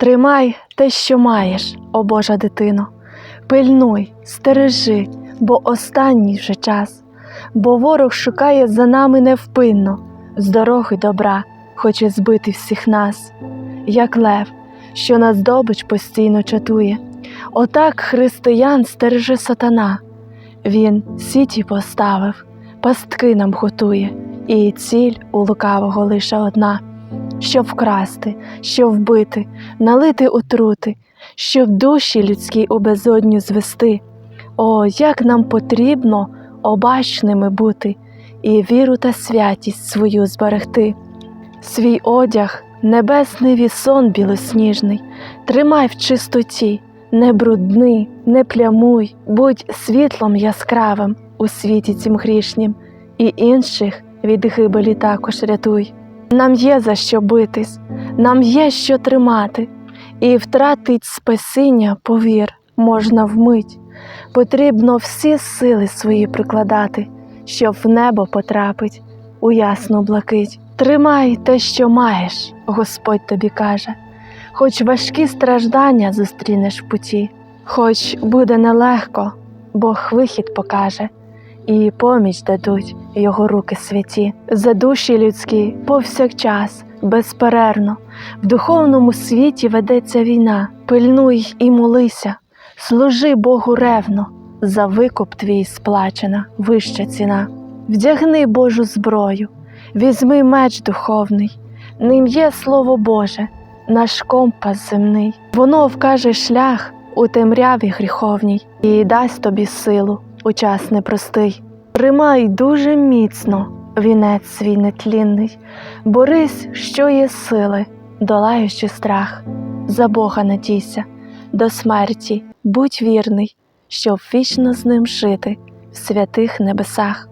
Тримай те, що маєш, о Божа дитино, пильнуй, стережи, бо останній вже час, бо ворог шукає за нами невпинно, з дороги добра хоче збити всіх нас, як лев, що на здобич постійно чатує. Отак християн стереже сатана. Він сіті поставив, пастки нам готує, і ціль у лукавого лише одна щоб вкрасти, щоб вбити, налити отрути, щоб душі людські у безодню звести. О, як нам потрібно обачними бути і віру та святість свою зберегти. Свій одяг, небесний вісон білосніжний, тримай в чистоті, не брудни, не плямуй, будь світлом яскравим у світі цім грішнім, і інших від гибелі також рятуй. Нам є за що битись, нам є що тримати, і втратить спасіння, повір, можна вмить. Потрібно всі сили свої прикладати, щоб в небо потрапить у ясну блакить. Тримай те, що маєш, Господь тобі каже, хоч важкі страждання зустрінеш в путі, хоч буде нелегко, Бог вихід покаже і поміч дадуть його руки святі. За душі людські повсякчас, безперервно, в духовному світі ведеться війна. Пильнуй і молися, служи Богу ревно, за викуп твій сплачена вища ціна. Вдягни Божу зброю, візьми меч духовний, ним є Слово Боже, наш компас земний. Воно вкаже шлях у темряві гріховній і дасть тобі силу у час непростий. Тримай дуже міцно вінець свій нетлінний, борись, що є сили, долаючи страх, за Бога надійся, до смерті будь вірний, щоб вічно з ним жити в святих небесах.